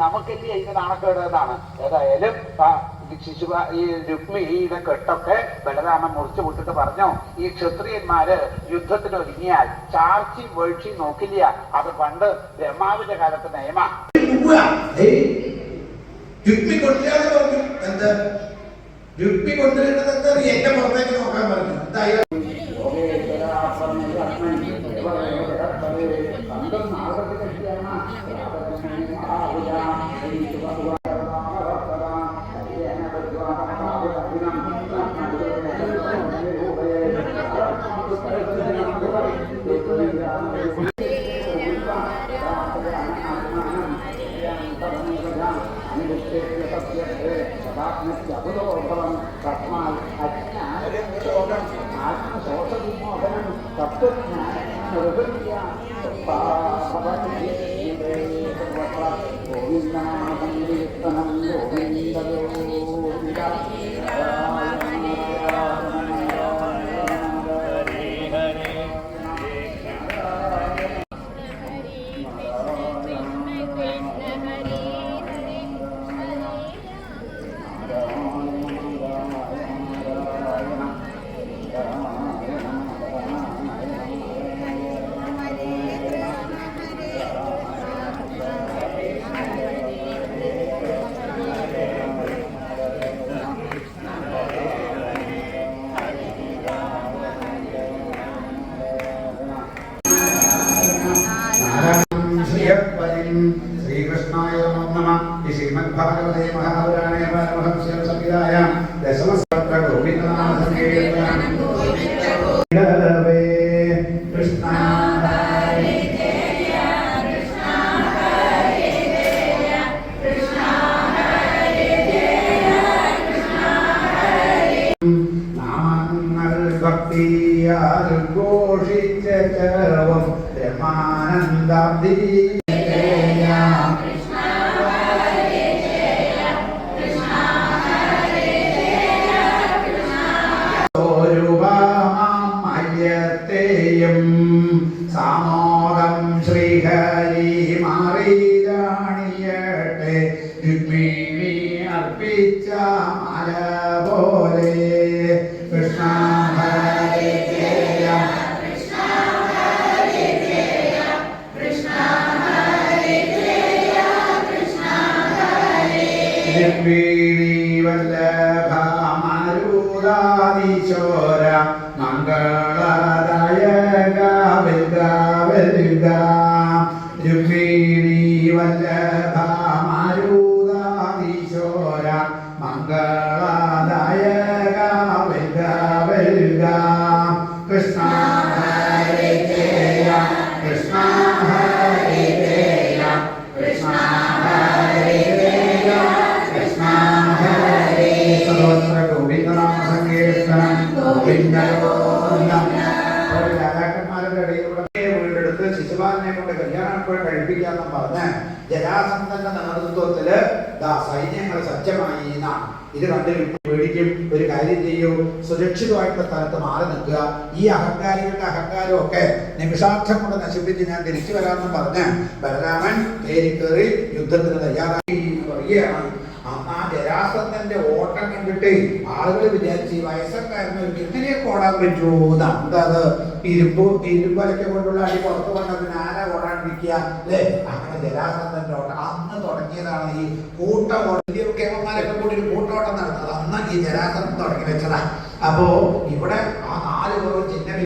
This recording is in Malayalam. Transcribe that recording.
നമുക്കെല്ലാം ഇതിന് നാണക്കേട് എന്നാണ് ഏതായാലും ആ, ശിശു ഈ രുക്മിണിയുടെ കെട്ടൊക്കെ ബലരാമൻ മുറിച്ചു വിട്ടിട്ട് പറഞ്ഞു ഈ ക്ഷത്രിയന്മാര് യുദ്ധത്തിന് ഒരുങ്ങിയാൽ ചാർച്ചി വേഴ്ചി നോക്കില്ല. അത് പണ്ട് ബ്രഹ്മാവിന്റെ കാലത്ത് നിയമ. രുക്മി കൊണ്ടില്ലാതെ പറഞ്ഞു എന്ത്? രുക്മി കൊണ്ടുവരേണ്ടത് എന്താ? എന്റെ പുറത്തേക്ക് നോക്കാൻ പറഞ്ഞു എന്താ അയാൾ നാരായണം ശ്രീമദ്ഭാഗവതേ മഹാപുരാണേ പരമഹംസ്യം സംഹിതായാം ദശമസ്ത്ര ഗോവിന്ദനാമ സങ്കീർത്തനം കൃഷ്ണ ഭക്തിയാൽ ഘോഷിച്ച ചരവം രമാനന്ദാബ്ദി ശ്രീഹരി മാറിയാണിയട്ടെ രുക്മിണി അർപ്പിച്ച മല പോലെ. കൃഷ്ണ മംഗളദായക വെൽഗ വെൽഗ രുക്മിണി വല്ലഭ വെൽഗ കൃഷ്ണ ഹരി കൃഷ്ണ ഹരി കൃഷ്ണ ഹരി കൃഷ്ണ ഹരി സർവത്ര ഗോവിന്ദനാമ സങ്കീർത്തനം ഗോവിന്ദ ഗോവിന്ദ ശിശുപാലനെ കൊണ്ട് കല്യാണം കഴിപ്പിക്കാന്ന് പറഞ്ഞ് ജരാസന്ധന്റെ നേതൃത്വത്തിൽ സൈന്യങ്ങൾ സജ്ജമായി എന്നാണ്. ഇത് കണ്ട് പേടിക്കും. ഒരു കാര്യം ചെയ്യൂ. സുരക്ഷിതമായിട്ടുള്ള സ്ഥലത്ത് മാറി നിൽക്കുക. ഈ അഹങ്കാരികളുടെ അഹങ്കാരം ഒക്കെ നിമിഷാർത്ഥം കൊണ്ട് നശിപ്പിച്ച് ഞാൻ തിരിച്ചു വരാമെന്ന് പറഞ്ഞ് ബലരാമൻ കയറി യുദ്ധത്തിന് തയ്യാറായി എന്ന് പറയുകയാണ്. ആ ജരാസന്ധന്റെ ഓട്ടം കണ്ടിട്ട് ആളുകൾ വിചാരിച്ച് ഈ വയസ്സക്കാരനൊരു ഇങ്ങനെയൊക്കെ ഓടാൻ പറ്റുമോ എന്താ അത്? ഇരുമ്പ് ഇരുമ്പലൊക്കെ കൊണ്ടുള്ള അടി പുറത്തു വന്നതിന് ആന ഓടാണ്ടിരിക്കുക. അല്ലേ അങ്ങനെ ജരാസന്ധന്റെ ഓട്ടം അന്ന് തുടങ്ങിയതാണ് ഈ കൂട്ടം കേവന്മാരൊക്കെ കൂടി ഒരു കൂട്ടോട്ടം നടന്നത്. അന്ന് ഈ ജലാസന്ധം തുടങ്ങി വെച്ചതാ. അപ്പോ ഇവിടെ